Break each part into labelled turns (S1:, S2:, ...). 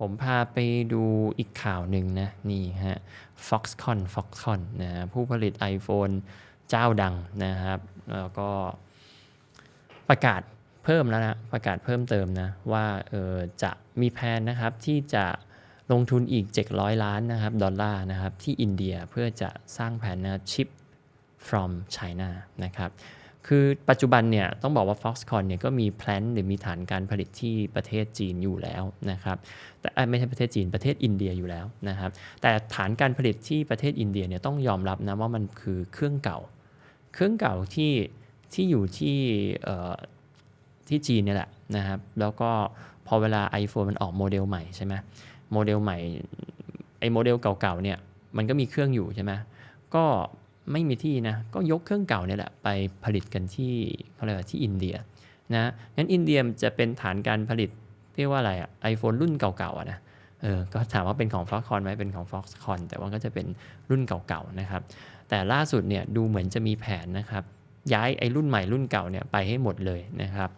S1: ผมพาไปดูอีกข่าวหนึ่งนะ นี่ฮะ Foxconn Foxconn นะฮะผู้ผลิต iPhone เจ้าดังนะครับ แล้วก็ประกาศเพิ่มแล้วนะ ประกาศเพิ่มเติมนะ ว่าเออจะมีแผนนะครับที่จะลงทุนอีก 700 ล้านนะครับ ดอลลาร์นะครับ ที่อินเดียเพื่อจะสร้างแผนนะชิป from China นะครับ คือปัจจุบันเนี่ยต้องบอกว่า Foxconn เนี่ยก็มีแพลนหรือมีฐานการผลิตที่ประเทศจีนอยู่แล้วนะครับแต่ไม่ใช่ประเทศจีนประเทศอินเดียอยู่แล้วนะครับแต่ฐานการผลิตที่ประเทศอินเดียเนี่ยต้องยอมรับนะว่ามันคือเครื่องเก่า เครื่องเก่าที่ที่อยู่ที่ที่จีนเนี่ยแหละนะครับแล้วก็พอเวลา iPhone มันออกโมเดลใหม่ใช่ไหมโมเดลใหม่ไอ้โมเดลเก่าๆเนี่ยมันก็มีเครื่องอยู่ใช่ไหมก็ ไม่มีที่นะก็ยกเครื่องเก่าเนี่ยแหละไปผลิตกันที่เขาเรียกว่าที่อินเดียนะงั้นอินเดียจะเป็นฐานการผลิตเรียกว่าอะไรอะไอโฟนรุ่นเก่าๆอะนะเออก็ถามว่าเป็นของ Foxconn ไหมเป็นของ Foxconn แต่ว่าก็จะเป็นรุ่นเก่าๆนะครับ แต่ล่าสุดเนี่ยดูเหมือนจะมีแผนนะครับ ย้ายไอ้รุ่นใหม่รุ่นเก่าเนี่ยไปให้หมดเลยนะครับ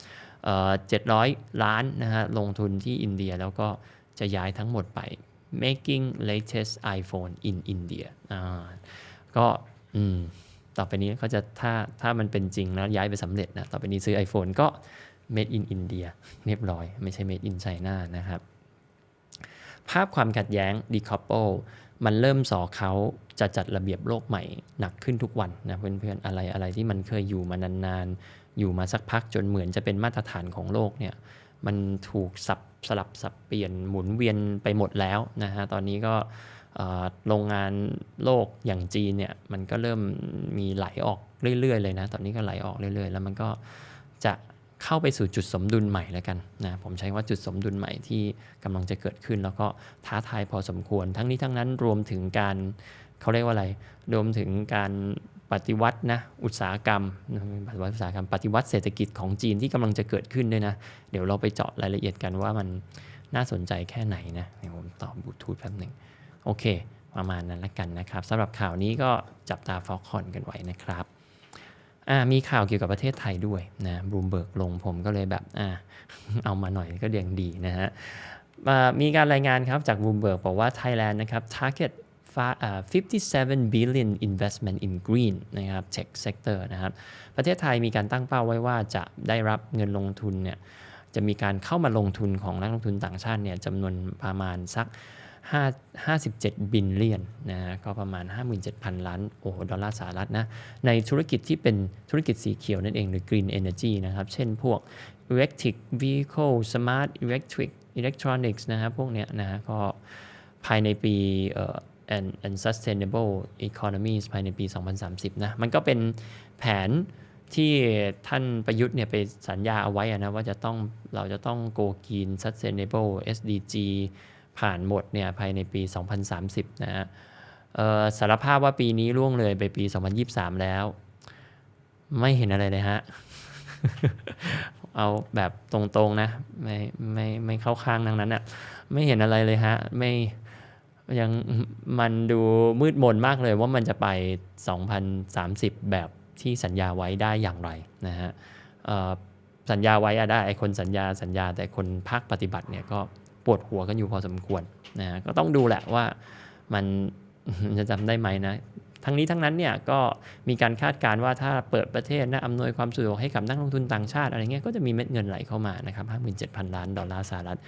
S1: เอ่อ700ล้านนะฮะลงทุนที่อินเดียแล้วก็จะย้ายทั้งหมดไป making latest iPhone in India อ่าก็ อืมต่อไปนี้เขาจะถ้าถ้ามันเป็นจริงแล้วย้ายไปสำเร็จนะต่อไปนี้ซื้อ iPhone ก็ made in India เรียบร้อย ไม่ใช่ made in China นะครับ ภาพความขัดแย้ง decouple มันเริ่มสอเขาจะจัดระเบียบโลกใหม่หนักขึ้นทุกวันนะเพื่อนๆอะไรอะไรที่มันเคยอยู่มานานๆ อยู่มาสักพักจนเหมือนจะเป็นมาตรฐานของโลกเนี่ยมันถูกสับสลับสับเปลี่ยนหมุนเวียนไปหมดแล้วนะฮะตอนนี้ก็ โรงงานโลกอย่างจีนเนี่ยมันก็เริ่มมีไหลออกเรื่อยๆเลยนะ ตอนนี้ก็ไหลออกเรื่อยๆ แล้วมันก็จะเข้าไปสู่จุดสมดุลใหม่แล้วกันนะผมใช้ว่าจุดสมดุลใหม่ที่กำลังจะเกิดขึ้น แล้วก็ท้าทายพอสมควร ทั้งนี้ทั้งนั้นรวมถึงการเขาเรียกว่าอะไรรวมถึงการปฏิวัตินะอุตสาหกรรมปฏิวัติอุตสาหกรรมปฏิวัติเศรษฐกิจของจีนที่กำลังจะเกิดขึ้นด้วยนะ เดี๋ยวเราไปเจาะรายละเอียดกันว่ามันน่าสนใจแค่ไหนนะเดี๋ยวผมตอบบลูทูธแป๊บหนึ่ง โอเค ประมาณนั้นละกันนะครับสำหรับข่าวนี้ก็จับตาฟอกคอนกันไว้นะครับมีข่าวเกี่ยวกับประเทศไทยด้วยนะบลูมเบิร์กลงผมก็เลยแบบอเอามาหน่อยก็เดียงดีนะฮะมีการรายงานครับจากบลูมเบิร์กบอกว่า Thailand นะครับ target 57 billion investment in green นะครับ tech sector นะครับ ประเทศไทยมีการตั้งเป้าไว้ว่าจะได้รับเงินลงทุนเนี่ย จะมีการเข้ามาลงทุนของนักลงทุนต่างชาติเนี่ยจำนวนประมาณสัก 57 บิลเลียนนะก็ประมาณ 57,000 ล้านโอ้ดอลลาร์สหรัฐนะ ในธุรกิจที่เป็นธุรกิจสีเขียวนั่นเองหรือ Green Energy นะครับ เช่นพวก Electric Vehicle Smart Electric Electronics นะครับพวกเนี้ยนะก็ภายในปีเอ่อ and and sustainable economies ภายในปี 2030 นะ มันก็เป็นแผนที่ท่านประยุทธ์เนี่ยไปสัญญาเอาไว้นะว่าจะต้องเราจะต้อง go green sustainable SDG ผ่านหมดเนี่ยภายในปี 2030 นะฮะสารภาพว่าปีนี้ล่วงเลยไปปี 2023 แล้ว ไม่เห็นอะไรเลยฮะ เอาแบบตรงๆนะ ไม่ไม่ไม่เข้าข้างทั้งนั้นอะ่ะไม่เห็นอะไรเลยฮะ ไม่ยังมันดูมืดมนมากเลยว่ามันจะไป 2030 แบบที่สัญญาไว้ได้อย่างไรนะฮะสัญญาไว้อะได้ไอคนสัญญาสัญญาแต่คนภาคปฏิบัติเนี่ยก็ ปวดหัวกันอยู่พอสมควรนะก็ต้องดูแหละว่ามันจะจำได้ไหมนะทั้งนี้ทั้งนั้นเนี่ยก็มีการคาดการณ์ว่าถ้าเปิดประเทศนะอำนวยความสะดวกให้กับนักลงทุนต่างชาติอะไรเงี้ยก็จะมีเม็ดเงินไหลเข้ามานะครับ57,000 ล้านดอลลาร์สหรัฐ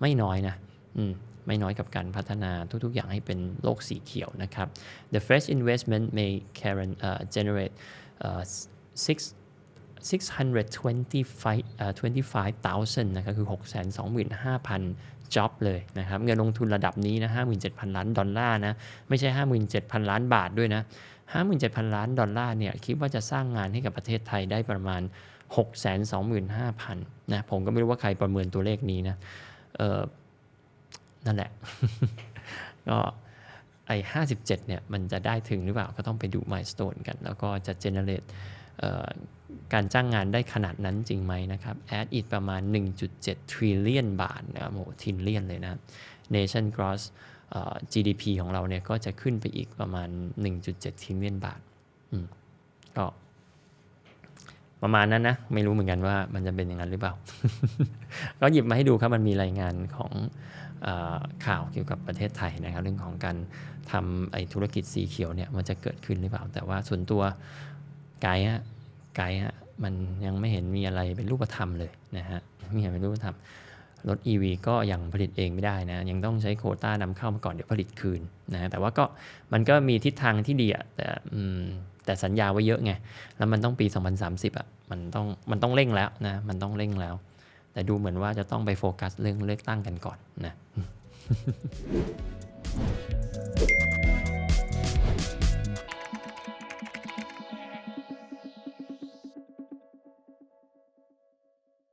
S1: ไม่น้อยนะอืมไม่น้อยกับการพัฒนาทุกๆอย่างให้เป็นโลกสีเขียวนะครับ The fresh investment may current, uh, generate uh, six 625,000นะครับคือ 625,000 จ็อบเลยนะครับเงินลงทุนระดับนี้นะ57,000 ล้านดอลลาร์นะไม่ใช่ 57,000 ล้านบาทด้วยนะ57,000 ล้านดอลลาร์เนี่ยคิดว่าจะสร้างงานให้กับประเทศไทยได้ประมาณ 625,000นะผมก็ไม่รู้ว่าใครประเมินตัวเลขนี้นะเออนั่นแหละ ก็ไอ้57เนี่ยมันจะได้ถึงหรือเปล่าก็ต้องไปดูมายสเตนกัน แล้วก็จะ generate การจ้างงานได้ขนาดนั้นจริงไหมนะครับแอดอีกประมาณ 1.7 trillion บาทนะครับโหทินเลียนเลยนะ nation gross GDP ของเราเนี่ยก็จะขึ้นไปอีกประมาณ 1.7 trillion บาทก็ประมาณนั้นนะ ไม่รู้เหมือนกันว่ามันจะเป็นอย่างนั้นหรือเปล่า ก็หยิบมาให้ดูครับมันมีรายงานของอข่าวเกี่ยวกับประเทศไทยนะครับ เรื่องของการทำไอ้ธุรกิจสีเขียวเนี่ยมันจะเกิดขึ้นหรือเปล่า แต่ว่าส่วนตัว ไกด์ฮะไกด์ฮะมันยังไม่เห็นมีอะไรเป็นรูปธรรมเลยนะฮะไม่เห็นเป็นรูปธรรมรถ EV ก็ยังผลิตเองไม่ได้นะ ยังต้องใช้โคต้านำเข้ามาก่อนเดี๋ยวผลิตคืนนะแต่ว่าก็มันก็มีทิศทางที่ดีอะแต่แต่สัญญาไว้เยอะไง แล้วมันต้องปี 2030อะมันต้องมันต้องเร่งแล้วนะ มันต้องเร่งแล้ว แต่ดูเหมือนว่าจะต้องไปโฟกัสเรื่องเลือกตั้งกันก่อนนะ